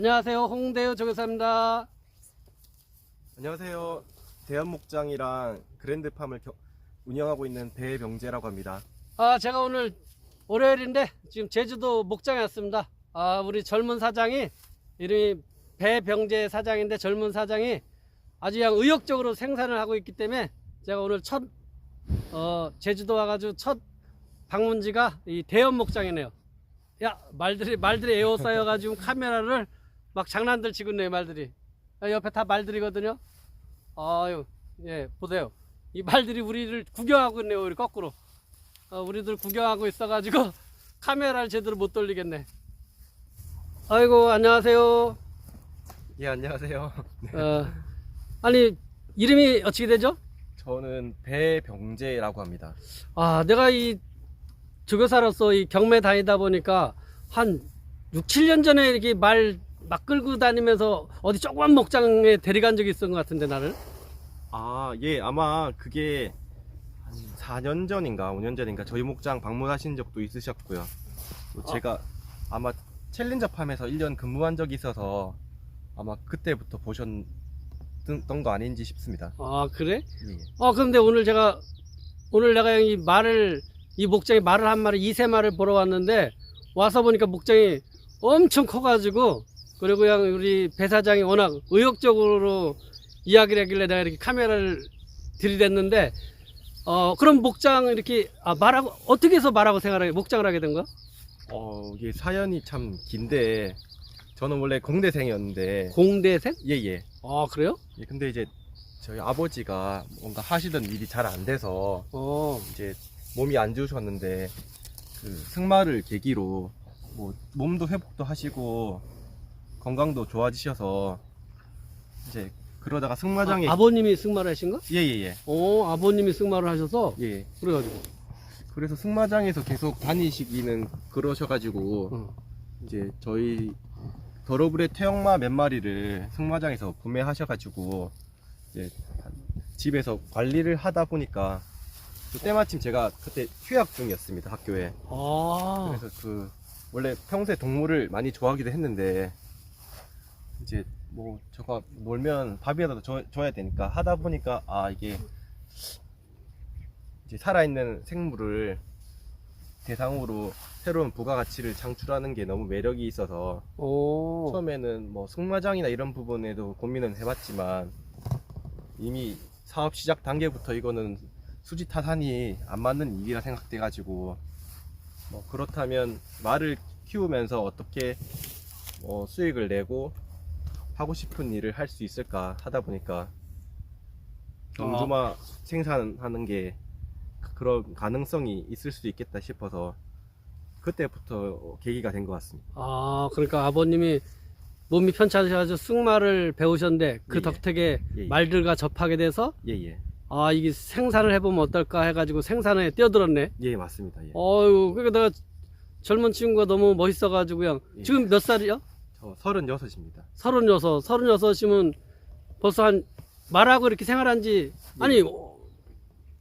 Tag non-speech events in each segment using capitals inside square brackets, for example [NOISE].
안녕하세요. 홍대우 조교사입니다. 안녕하세요. 대한목장이랑 그랜드팜을 겨- 운영하고 있는 배병재라고 합니다. 아, 제가 오늘 월요일인데 지금 제주도 목장에 왔습니다. 아, 우리 젊은 사장이 이름이 배병재 사장인데 젊은 사장이 아주 그냥 의욕적으로 생산을 하고 있기 때문에 제가 오늘 첫 어, 제주도 와가지고 첫 방문지가 이 대연 목장이네요. 야, 말들이 말들이 에워싸여가지고 카메라를 막 장난들 치고 있네요, 말들이. 아, 옆에 다 말들이거든요. 아유, 예, 보세요. 이 말들이 우리를 구경하고 있네요, 우리 거꾸로. 어, 우리들 구경하고 있어 가지고 [LAUGHS] 카메라를 제대로 못 돌리겠네. 아이고 안녕하세요. 예, 안녕하세요. [LAUGHS] 어, 아니 이름이 어떻게 되죠? 저는 배병재라고 합니다. 아 내가 이 조교사로서 이 경매 다니다 보니까 한 6, 7년 전에 이렇게 말 막 끌고 다니면서 어디 조그만 목장에 데려간 적이 있었던 것 같은데 나를. 아, 예, 아마 그게 한 4년 전인가 5년 전인가 저희 목장 방문하신 적도 있으셨고요. 또 제가 아마 챌린저 팜에서 1년 근무한 적이 있어서 아마 그때부터 보셨던 거 아닌지 싶습니다. 아 그래? 예, 예. 어 그런데 오늘 제가 오늘 내가 이 말을 이 목장에 말을 한 마리 이세 마리를 보러 왔는데 와서 보니까 목장이 엄청 커가지고 그리고 그냥 우리 배 사장이 워낙 의욕적으로 이야기를 하길래 내가 이렇게 카메라를 들이댔는데 어 그럼 목장 이렇게 아 말하고 어떻게 해서 말하고 생활하게 목장을 하게 된 거야? 어, 이게 사연이 참 긴데 저는 원래 공대생이었는데 공대생? 예, 예. 아 그래요? 예, 근데 이제 저희 아버지가 뭔가 하시던 일이 잘 안 돼서 어 이제 몸이 안 좋으셨는데 그 승마를 계기로 뭐 몸도 회복도 하시고 건강도 좋아지셔서 이제 그러다가 승마장에 아, 버님이 승마를 하신 거? 예예 예 어 아버님이 승마를 하셔서 예, 예. 그래가지고 그래서 승마장에서 계속 다니시기는 그러셔가지고 어. 이제 저희 더러블의 태영마 몇 마리를 승마장에서 구매하셔가지고 이제 집에서 관리를 하다 보니까 또 때마침 제가 그때 휴학 중이었습니다 학교에 아 그래서 그 원래 평소에 동물을 많이 좋아하기도 했는데 이제 뭐 저가 놀면 밥이라도 줘, 줘야 되니까 하다 보니까 아 이게 이제 살아있는 생물을 대상으로 새로운 부가가치를 창출하는 게 너무 매력이 있어서 오. 처음에는 뭐 승마장이나 이런 부분에도 고민은 해봤지만 이미 사업 시작 단계부터 이거는 수지 타산이 안 맞는 일이라 생각돼가지고 뭐 그렇다면 말을 키우면서 어떻게 뭐 수익을 내고 하고 싶은 일을 할 수 있을까 하다 보니까 경주마 생산하는 게 그런 가능성이 있을 수도 있겠다 싶어서 그때부터 계기가 된 것 같습니다. 아, 그러니까 아버님이 몸이 편찮으셔가지고 승마를 배우셨는데 그 예, 예. 덕택에 예, 예. 말들과 접하게 돼서 예예 아, 이게 생산을 해보면 어떨까 해가지고 생산에 뛰어들었네. 예. 맞습니다. 예. 어유 그러니까 내가 젊은 친구가 너무 멋있어가지고 그냥 예. 지금 몇 살이요? 저 36입니다. 서른여섯, 서른여섯이면 벌써 한 말하고 이렇게 생활한 지 아니 어,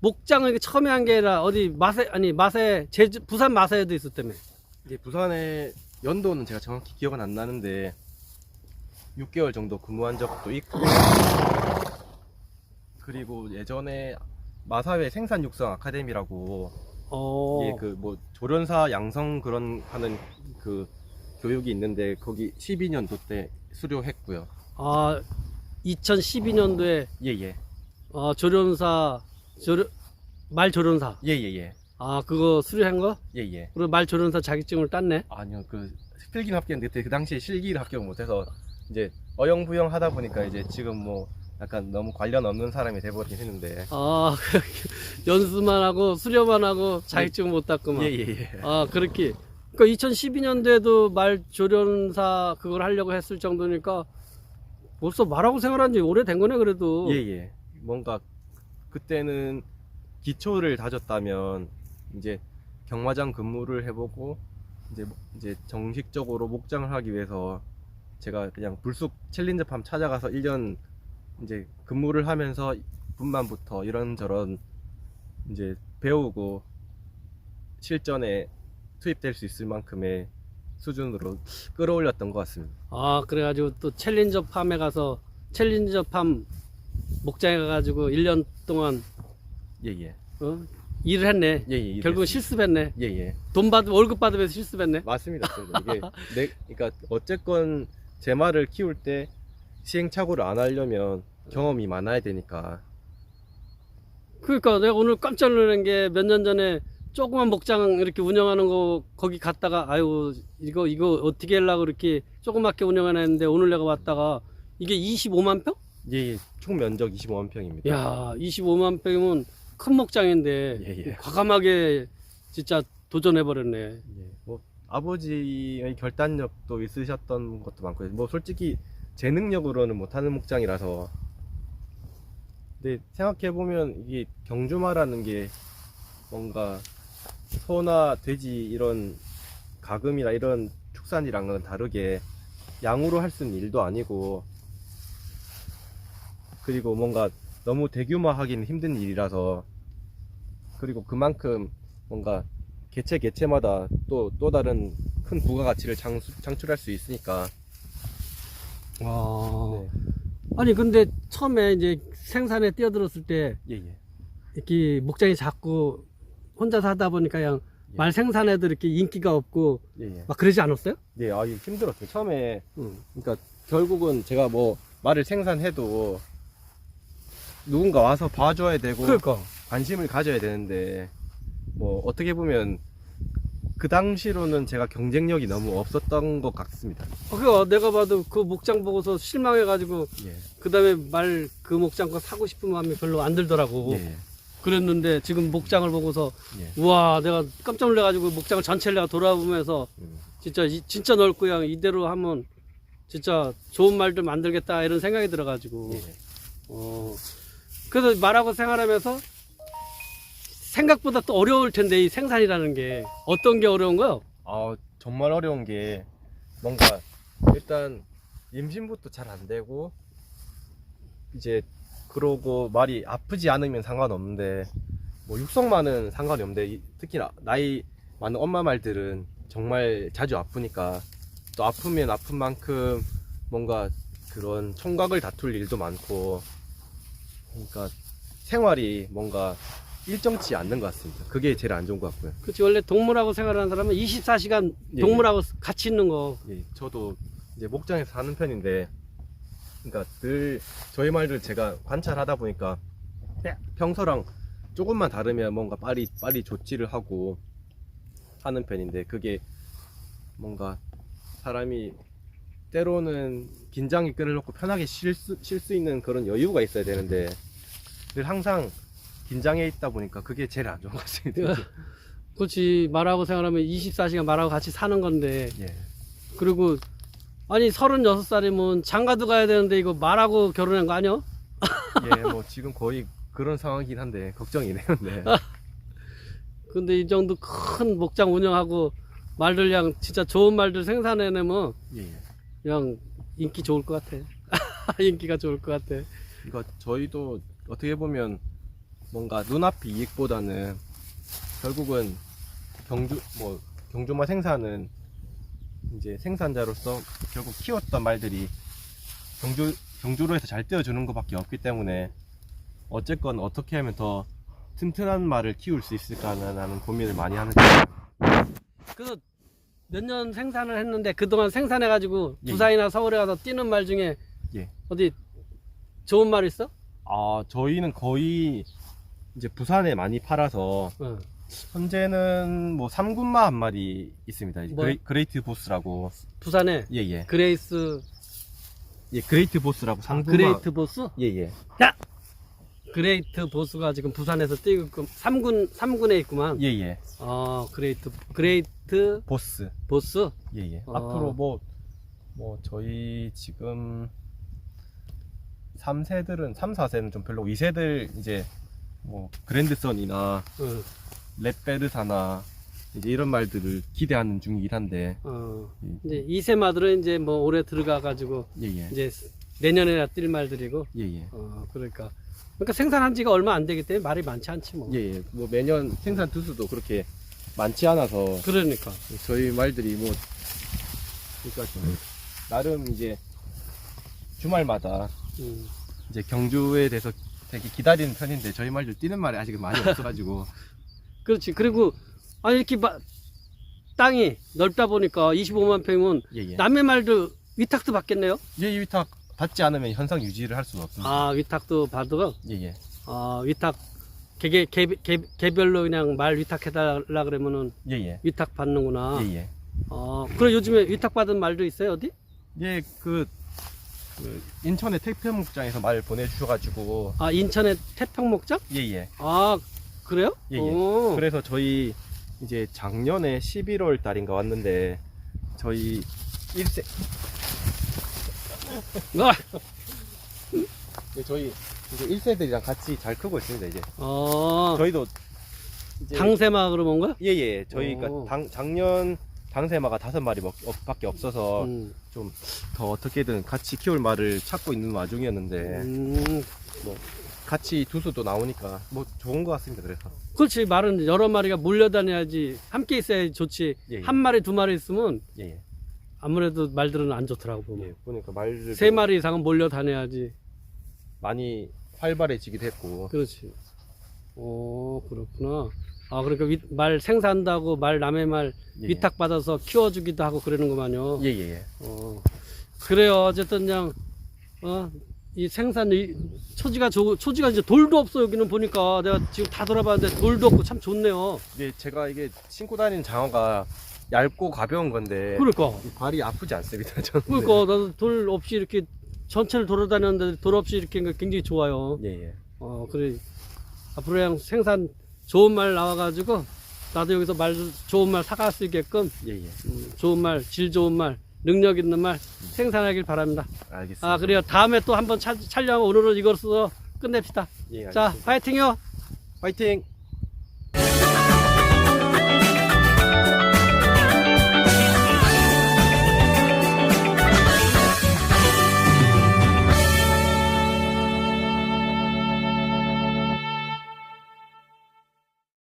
목장을 처음에 한 게 아니라 어디 마세 아니 마세 제주 부산 마세에도 있었다며. 이게 부산의 연도는 제가 정확히 기억은 안 나는데 6개월 정도 근무한 적도 있고 그리고 예전에 마사회 생산 육성 아카데미라고 어. 예, 그 뭐 조련사 양성 그런 하는 그 교육이 있는데 거기 12년도 때 수료했고요. 아 2012년도에 예예. 어, 조련사 조련 말 조련사. 예예예. 아 그거 수료한 거? 예예. 그리고 말 조련사 자격증을 땄네? 아니요 그 필기는 합격했는데 그때 그 당시에 실기를 합격 못해서 이제 어영부영 하다 보니까 이제 지금 뭐 약간 너무 관련 없는 사람이 돼버리긴 했는데. 아 [LAUGHS] 연수만 하고 수료만 하고 자격증 못 땄구만. 예예예. 아 그렇게 그러니까 2012년도에도 말 조련사 그걸 하려고 했을 정도니까 벌써 말하고 생활한 지 오래된 거네 그래도. 예예. 뭔가 그때는 기초를 다졌다면 이제 경마장 근무를 해보고 이제 뭐- 이제 정식적으로 목장을 하기 위해서 제가 그냥 불쑥 챌린저팜 찾아가서 1년 이제 근무를 하면서 분만부터 이런저런 이제 배우고 실전에 투입될 수 있을 만큼의 수준으로 끌어올렸던 것 같습니다. 아 그래가지고 또 챌린저 팜에 가서 챌린저 팜 목장에 가가지고 1년 동안 예예. 어? 일을 했네. 예예. 결국 은 실습했네. 예예. 돈 받으면 월급 받으면서 실습했네. 맞습니다. 맞습니다. 이게 [LAUGHS] 내 그러니까 어쨌건 제 말을 키울 때 시행착오를 안 하려면 경험이 많아야 되니까 그러니까 내가 오늘 깜짝 놀란 게 몇 년 전에 조그만 목장 이렇게 운영하는 거 거기 갔다가 아유 이거 이거 어떻게 하려고 이렇게 조그맣게 운영하나 했는데 오늘 내가 왔다가 이게 25만 평? 예, 예. 총 면적 25만 평입니다. 야 25만 평이면 큰 목장인데 예, 예. 과감하게 진짜 도전해 버렸네. 예, 뭐 아버지의 결단력도 있으셨던 것도 많고 뭐 솔직히 제 능력으로는 못하는 목장이라서 근데 생각해 보면 이게 경주마라는 게 뭔가 소나 돼지 이런 가금이나 이런 축산이랑은 다르게 양으로 할 수 있는 일도 아니고 그리고 뭔가 너무 대규모 하기는 힘든 일이라서 그리고 그만큼 뭔가 개체 개체마다 또 또 다른 큰 부가가치를 창출할 수 있으니까 와. 네. 아니 근데 처음에 이제 생산에 뛰어들었을 때 예 예 이렇게 목장이 작고 혼자서 하다 보니까 그냥 예. 말 생산에도 이렇게 인기가 없고 예 예 막 그러지 않았어요? 네 아유 힘들었어요 처음에 응. 그러니까 결국은 제가 뭐 말을 생산해도 누군가 와서 봐줘야 되고 그러니까. 관심을 가져야 되는데 뭐 어떻게 보면 그 당시로는 제가 경쟁력이 너무 없었던 것 같습니다 어, 그거 내가 봐도 그 목장 보고서 실망해가지고 예 그 다음에 말 그 목장 거 사고 싶은 마음이 별로 안 들더라고. 예, 그랬는데 지금 목장을 보고서 예. 우와 내가 깜짝 놀래가지고 목장을 전체를 내가 돌아보면서 음, 진짜 이- 진짜 넓고 그냥 이대로 하면 진짜 좋은 말들 만들겠다 이런 생각이 들어가지고 예. 어 그래서 말하고 생활하면서 생각보다 또 어려울 텐데 이 생산이라는 게 어떤 게 어려운 거요? 아 정말 어려운 게 뭔가 일단 임신부터 잘 안 되고 이제 그러고 말이 아프지 않으면 상관없는데 뭐 육성만은 상관이 없는데 이- 특히 나- 나이 많은 엄마 말들은 정말 자주 아프니까 또 아프면 아픈 만큼 뭔가 그런 총각을 다툴 일도 많고 그러니까 생활이 뭔가 일정치 않는 것 같습니다. 그게 제일 안 좋은 것 같고요. 그치 원래 동물하고 생활하는 사람은 24시간 예, 동물하고 같이 있는 거 예, 저도 이제 목장에서 사는 편인데, 그러니까 늘 저희 말들 제가 관찰하다 보니까 네. 평소랑 조금만 다르면 뭔가 빨리 빨리 조치를 하고 하는 편인데 그게 뭔가 사람이 때로는 긴장이 끊어놓고 편하게 쉴수쉴수 있는 그런 여유가 있어야 되는데 늘 항상 긴장해 있다 보니까 그게 제일 안 좋은 것 같습니다. 그렇지 말하고 생활하면 24시간 말하고 같이 사는 건데 예. 그리고 아니 36살이면 장가도 가야 되는데 이거 말하고 결혼한 거 아니야? [LAUGHS] 예, 뭐 지금 거의 그런 상황이긴 한데 걱정이네요. 네. [LAUGHS] 근데 이 정도 큰 목장 운영하고 말들 그냥 진짜 좋은 말들 생산해내면 예, 예. 그냥 인기 좋을 것 같아. [LAUGHS] 인기가 좋을 것 같아. 이거 저희도 어떻게 보면 뭔가 눈앞의 이익보다는 결국은 경주 뭐 경주마 생산은 이제 생산자로서 결국 키웠던 말들이 경주 경주로 해서 잘 떼어주는 것밖에 없기 때문에 어쨌건 어떻게 하면 더 튼튼한 말을 키울 수 있을까라는 고민을 많이 하는. 그래서 몇 년 생산을 했는데 그동안 생산해가지고 예, 부산이나 서울에 가서 뛰는 말 중에 예. 어디 좋은 말 있어? 아 저희는 거의 이제 부산에 많이 팔아서 어. 현재는 뭐 3군마 한 마리 있습니다. 이제 뭐? 그레이, 그레이트 보스라고. 부산에 예 예. 그레이스 예, 그레이트 보스라고 아, 3군마. 그레이트 보스? 예예. 그레이트 보스가 지금 부산에서 뛰고 있고 3군 3군에 있구만. 예 예. 어, 그레이트 그레이트 보스. 보스. 예 예. 어. 앞으로 뭐, 뭐 저희 지금 3세들은 3, 4세는 좀 별로 2세들 이제 뭐 그랜드선이나 어, 렛베르사나 이제 이런 말들을 기대하는 중이긴 한데 어. 예. 이제 이세마들은 이제 뭐 올해 들어가 가지고 예예. 이제 내년에나 뛸 말들이고. 예예. 어, 그러니까 그러니까 생산한 지가 얼마 안 되기 때문에 말이 많지 않지 뭐. 예예. 뭐 매년 생산 두수도 그렇게 많지 않아서 그러니까. 저희 말들이 뭐 그러니까 좀 나름 이제 주말마다 음. 이제 경주에 대해서 되게 기다리는 편인데 저희 말들 뛰는 말이 아직 많이 [LAUGHS] 없어가지고 그렇지. 그리고 아니 이렇게 마- 땅이 넓다 보니까 25만 평이면 예 예 남의 말도 위탁도 받겠네요. 예 위탁 받지 않으면 현상 유지를 할 수는 없습니다. 아 위탁도 받고 예예 아 위탁 개, 개, 개, 개별로 그냥 말 위탁해달라 그러면은 예 예 위탁 받는구나. 예예 아 그래 요즘에 위탁 받은 말도 있어요 어디? 예 그 그 인천의 택배 목장에서 말 보내주셔가지고 아 인천의 태평목장? 예 예 아 그래요? 예, 예. 오. 그래서 저희 이제 작년에 11월 달인가 왔는데 저희 1세 아, 저희 이제 1세들이랑 같이 잘 크고 있습니다 이제 어, 저희도 이제 당세마 그러면 거야? 예예 저희가 오. 당, 작년 당세마가 다섯 마리 먹- 어, 밖에 없어서 음, 좀 더 어떻게든 같이 키울 말을 찾고 있는 와중이었는데 음, 같이 두수도 나오니까 뭐 좋은 것 같습니다 그래서. 그렇지 말은 여러 마리가 몰려다녀야지 함께 있어야 좋지. 예, 예. 한 마리 두 마리 있으면 예 예. 아무래도 말들은 안 좋더라고 보면. 예, 보니까 말들 세 마리 이상은 몰려다녀야지. 많이 활발해지기도 했고. 그렇지. 오 그렇구나. 아 그러니까 위- 말 생산한다고 말 남의 말 예, 위탁 받아서 키워주기도 하고 그러는구만요. 예예예. 어, 그래요. 어쨌든 그냥 어, 이 생산 이 초지가 좋 초지가 이제 돌도 없어 여기는 보니까 내가 지금 다 돌아봤는데 돌도 없고 참 좋네요. 네, 제가 이게 신고 다니는 장어가 얇고 가벼운 건데 그러니까 이 발이 아프지 않습니다. 저는. 그러니까 나도 돌 없이 이렇게 전체를 돌아다녔는데 돌 없이 이렇게 굉장히 좋아요. 네. 예, 예. 어 그래 앞으로 그냥 생산 좋은 말 나와가지고 나도 여기서 말 좋은 말 사갈 수 있게끔 예, 예. 음, 좋은 말, 질 좋은 말, 능력 있는 말 생산하길 바랍니다. 알겠습니다. 아 그래요. 다음에 또 한번 차- 촬영 오늘은 이것으로 끝냅시다. 예, 자, 알겠습니다. 파이팅요. 파이팅!